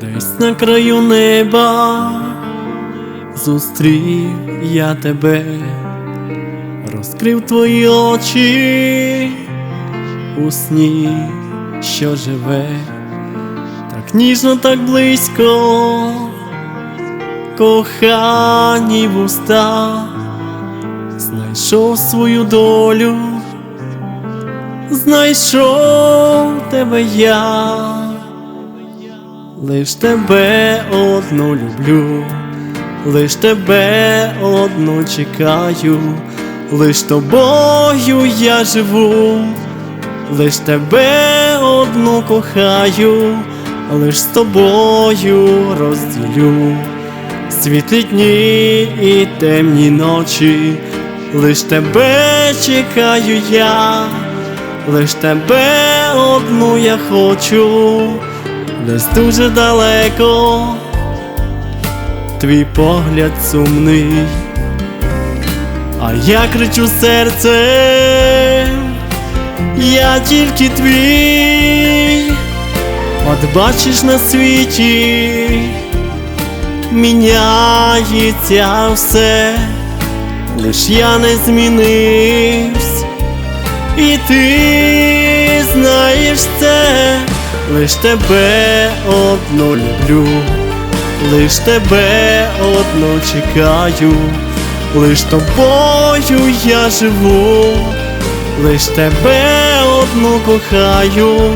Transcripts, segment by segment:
Десь на краю неба зустрів я тебе, розкрив твої очі у сні, що живе, так ніжно, так близько, кохані вуста, знайшов свою долю, знайшов тебе я. Лиш тебе одну люблю, лиш тебе одну чекаю, лиш тобою я живу, лиш тебе одну кохаю, лиш з тобою розділю. Світлі дні і темні ночі, лиш тебе чекаю я, лиш тебе одну я хочу десь дуже далеко, твій погляд сумний, а я кричу серцем, я тільки твій, от бачиш на світі, міняється все, лиш я не змінився, і ти знаєш це лиш тебе одну люблю, лиш тебе одну чекаю, лиш тобою я живу, лиш тебе одну кохаю,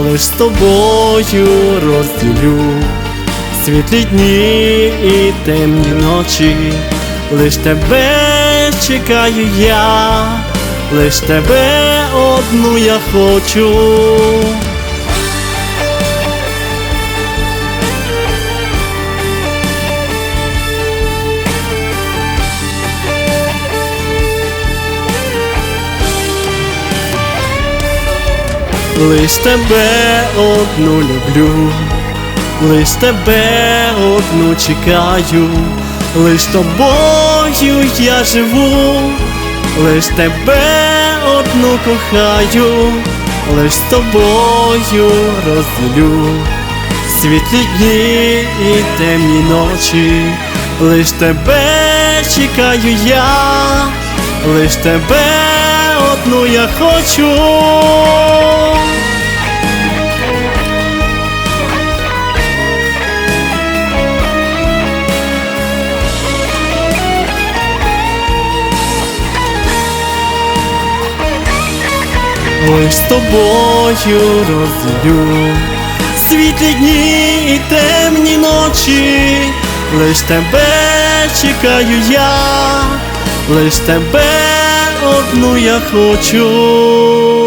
лиш тобою розділю світлі дні і темні ночі, лиш тебе чекаю я, лиш тебе одну я хочу. Лиш тебе одну люблю, лиш тебе одну чекаю, лиш тобою я живу, лиш тебе одну кохаю, лиш тобою розділю світлі дні і темні ночі, лиш тебе чекаю я, лиш тебе одну я хочу. Лиш з тобою розділю світлі дні і темні ночі, лиш тебе чекаю я, лиш тебе одну я хочу.